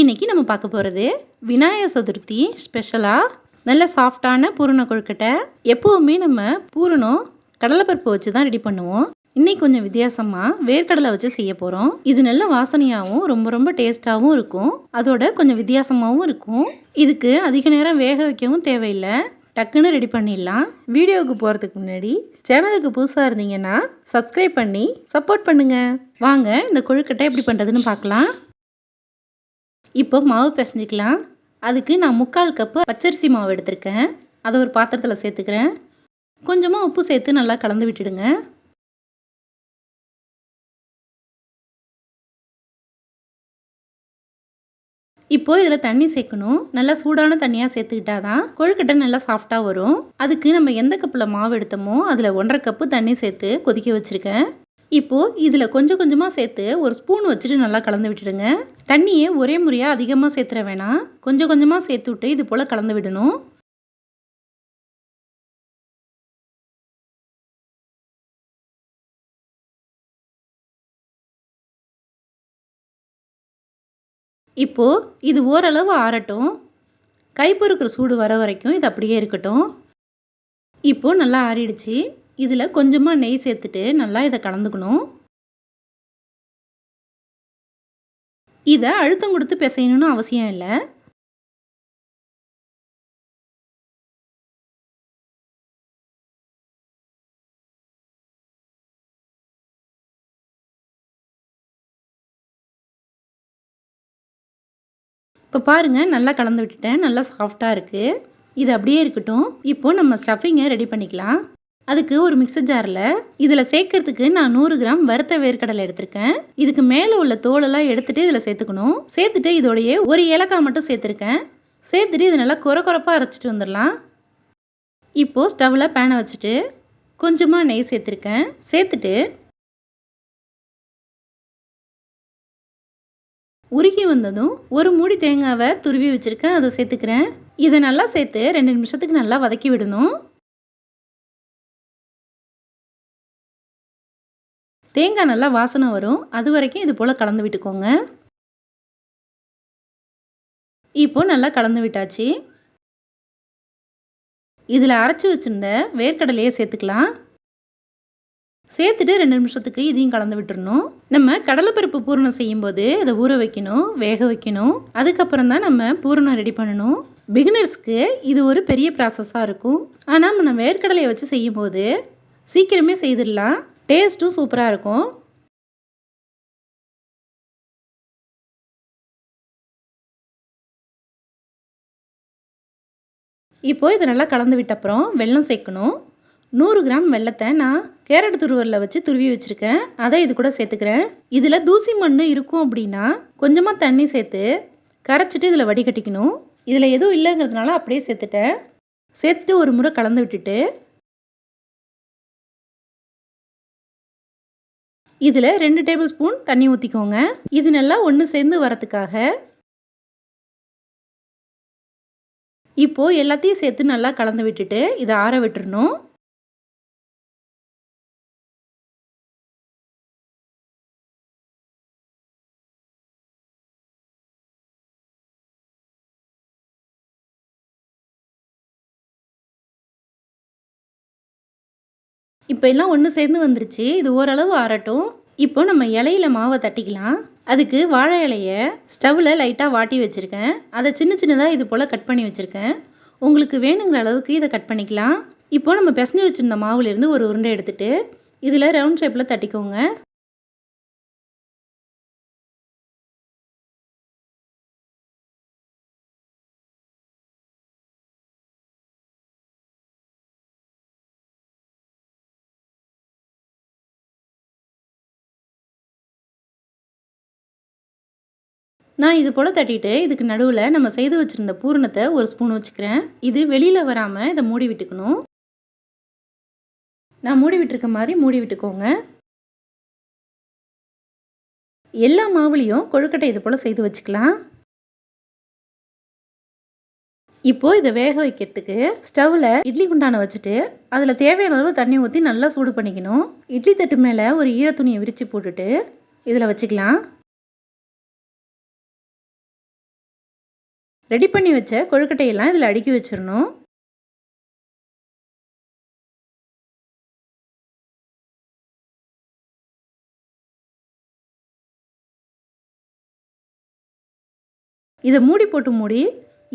இன்னைக்கு நம்ம பார்க்க போகிறது விநாயகர் சதுர்த்தி ஸ்பெஷலாக நல்ல சாஃப்டான பூரண கொழுக்கட்டை. எப்போவுமே நம்ம பூரணம் கடலைப்பருப்பு வச்சு தான் ரெடி பண்ணுவோம். இன்றைக்கி கொஞ்சம் வித்தியாசமாக வேர்க்கடலை வச்சு செய்ய போகிறோம் இது நல்ல வாசனையாகவும் ரொம்ப ரொம்ப டேஸ்ட்டாகவும் இருக்கும். அதோட கொஞ்சம் வித்தியாசமாகவும் இருக்கும். இதுக்கு அதிக நேரம் வேக வைக்கவும் தேவையில்லை. டக்குன்னு ரெடி பண்ணிடலாம். வீடியோவுக்கு போகிறதுக்கு முன்னாடி சேனலுக்கு புதுசாக இருந்தீங்கன்னா சப்ஸ்கிரைப் பண்ணி சப்போர்ட் பண்ணுங்கள் வாங்க இந்த கொழுக்கட்டை எப்படி பண்ணுறதுன்னு பார்க்கலாம். இப்போ மாவு பிசைஞ்சிக்கலாம். அதுக்கு நான் முக்கால் கப்பு பச்சரிசி மாவு எடுத்திருக்கேன். அதை ஒரு பாத்திரத்தில் சேர்த்துக்கிறேன். கொஞ்சமாக உப்பு சேர்த்து நல்லா கலந்து விட்டுடுங்க. இப்போ இதில் தண்ணி சேர்க்கணும். நல்லா சூடான தண்ணியாக சேர்த்துக்கிட்டா தான் கொழுக்கட்டை நல்லா சாஃப்டாக வரும். அதுக்கு நம்ம எந்த கப்பில் மாவு எடுத்தோமோ அதில் ஒன்றரை கப்பு தண்ணி சேர்த்து கொதிக்க வச்சுருக்கேன். இப்போது இதில் கொஞ்சம் கொஞ்சமாக சேர்த்து ஒரு ஸ்பூன் வச்சுட்டு நல்லா கலந்து விட்டுடுங்க. தண்ணியை ஒரே முறையாக அதிகமாக சேர்த்துற வேணாம். கொஞ்சம் கொஞ்சமாக சேர்த்து விட்டு இது போல் கலந்து விடணும். இப்போது இது ஓரளவு ஆறட்டும். கைப்பொறுக்கிற சூடு வர வரைக்கும் இது அப்படியே இருக்கட்டும். இப்போது நல்லா ஆறிடுச்சு. இதில் கொஞ்சமாக நெய் சேர்த்துட்டு நல்லா இதை கலந்துக்கணும். இதை அழுத்தம் கொடுத்து பிசையணும்னு அவசியம் இல்லை. இப்போ பாருங்கள் நல்லா கலந்து விட்டுட்டேன். நல்லா சாஃப்டாக இருக்குது இது அப்படியே இருக்கட்டும். இப்போது நம்ம ஸ்டஃபிங்கை ரெடி பண்ணிக்கலாம். அதுக்கு ஒரு மிக்சர் ஜாரில் இதில் சேர்க்கறதுக்கு நான் நூறு கிராம் வறுத்த வேர்க்கடலை எடுத்திருக்கேன். இதுக்கு மேலே உள்ள தோலெல்லாம் எடுத்துகிட்டு இதில் சேர்த்துக்கணும். சேர்த்துட்டு இதோடையே ஒரு ஏலக்காய் மட்டும் சேர்த்துருக்கேன். சேர்த்துட்டு இது நல்லா குறை குறைப்பாக அரைச்சிட்டு வந்துடலாம். இப்போது ஸ்டவ்வில் பேனை வச்சுட்டு கொஞ்சமாக நெய் சேர்த்துருக்கேன். சேர்த்துட்டு உருகி வந்ததும் ஒரு மூடி தேங்காவை துருவி வச்சுருக்கேன். அதை சேர்த்துக்கிறேன். இதை நல்லா சேர்த்து ரெண்டு நிமிஷத்துக்கு நல்லா வதக்கி விடணும். தேங்காய் நல்லா வாசனை வரும். அது வரைக்கும் இது போல் கலந்து விட்டுக்கோங்க. இப்போ நல்லா கலந்து விட்டாச்சு. இதில் அரைச்சி வச்சுருந்த வேர்க்கடலையே சேர்த்துக்கலாம். சேர்த்துட்டு ரெண்டு நிமிஷத்துக்கு இதையும் கலந்து விட்டுறணும். நம்ம கடலைப்பருப்பு பூரணம் செய்யும்போது இதை ஊற வைக்கணும் வேக வைக்கணும். அதுக்கப்புறம் தான் நம்ம பூரணம் ரெடி பண்ணணும். பிகினர்ஸ்க்கு இது ஒரு பெரிய ப்ராசஸாக இருக்கும். ஆனால் நம்ம வேர்க்கடலையை வச்சு செய்யும்போது சீக்கிரமே செய்திடலாம். டேஸ்ட்டும் சூப்பராக இருக்கும். இப்போது இதை நல்லா கலந்து விட்ட அப்புறம் வெல்லம் சேர்க்கணும். நூறு கிராம் வெள்ளத்தை நான் கேரட் துருவரில் வச்சு துருவி வச்சுருக்கேன். அதை இது கூட சேர்த்துக்கிறேன். இதில் தூசி மண் இருக்கும் அப்படின்னா கொஞ்சமாக தண்ணி சேர்த்து கரைச்சிட்டு இதில் வடிகட்டிக்கணும். இதில் எதுவும் இல்லைங்கிறதுனால அப்படியே சேர்த்துட்டேன். சேர்த்துட்டு ஒரு முறை கலந்து விட்டுட்டு இதில் ரெண்டு டேபிள் ஸ்பூன் தண்ணி ஊற்றிக்கோங்க இது நல்லா ஒன்று சேர்ந்து வரத்துக்காக இப்போது எல்லாத்தையும் சேர்த்து நல்லா கலந்து விட்டுட்டு இதை ஆற விட்டுறணும். இப்போ எல்லாம் ஒன்று சேர்ந்து வந்துருச்சு. இது ஓரளவு ஆறட்டும். இப்போ நம்ம இலையில மாவை தட்டிக்கலாம். அதுக்கு வாழை இலையை ஸ்டவ்வில் லைட்டாக வாட்டி வச்சுருக்கேன். அதை சின்ன சின்னதாக இது போல் கட் பண்ணி வச்சுருக்கேன். உங்களுக்கு வேணுங்கிற அளவுக்கு இதை கட் பண்ணிக்கலாம். இப்போ நம்ம பிசைஞ்சு வச்சுருந்த மாவுலேருந்து ஒரு உருண்டை எடுத்துகிட்டு இதில் ரவுண்ட் ஷேப்பில் தட்டிக்கோங்க. நான் இது போல் தட்டிட்டு இதுக்கு நடுவில் நம்ம செய்து வச்சுருந்த பூரணத்தை ஒரு ஸ்பூன் வச்சுக்கிறேன். இது வெளியில் வராமல் இதை மூடி விட்டுக்கணும். நான் மூடி விட்டுருக்க மாதிரி மூடி விட்டுக்கோங்க. எல்லா மாவுலேயும் கொழுக்கட்டை இது போல் செய்து வச்சுக்கலாம். இப்போது இதை வேக வைக்கிறதுக்கு ஸ்டவ்வில் இட்லி குண்டானை வச்சுட்டு அதில் தேவையான அளவு தண்ணி ஊற்றி நல்லா சூடு பண்ணிக்கணும். இட்லி தட்டு மேலே ஒரு ஈரத்துணியை விரித்து போட்டுட்டு இதில் வச்சுக்கலாம். ரெடி பண்ணி வச்ச கொழுக்கட்டையெல்லாம் இதில் அடுக்கி வச்சிடணும். இதை மூடி போட்டு மூடி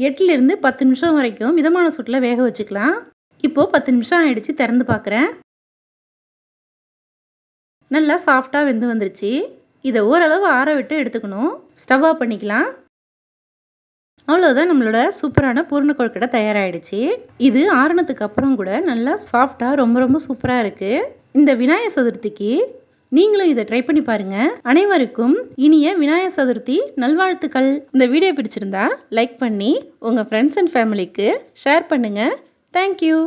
எட்டுலேருந்து பத்து நிமிஷம் வரைக்கும் மிதமான சூட்டில் வேக வச்சுக்கலாம். இப்போது பத்து நிமிஷம் ஆகிடுச்சு திறந்து பார்க்குறேன் நல்லா சாஃப்டாக வெந்து வந்துருச்சு. இதை ஓரளவு ஆற விட்டு எடுத்துக்கணும். ஸ்டவ் ஆஃப் பண்ணிக்கலாம். அவ்வளோதான் நம்மளோட சூப்பரான பூர்ண கொழுக்கட்டை தயாராகிடுச்சு இது ஆறுனதுக்கு அப்புறம் கூட நல்லா சாஃப்டாக ரொம்ப ரொம்ப சூப்பராக இருக்குது இந்த விநாயகர் சதுர்த்திக்கு நீங்களும் இதை ட்ரை பண்ணி பாருங்கள் அனைவருக்கும் இனிய விநாயகர் சதுர்த்தி நல்வாழ்த்துக்கள். இந்த வீடியோ பிடிச்சிருந்தா லைக் பண்ணி உங்கள் ஃப்ரெண்ட்ஸ் அண்ட் ஃபேமிலிக்கு ஷேர் பண்ணுங்கள் தேங்க்யூ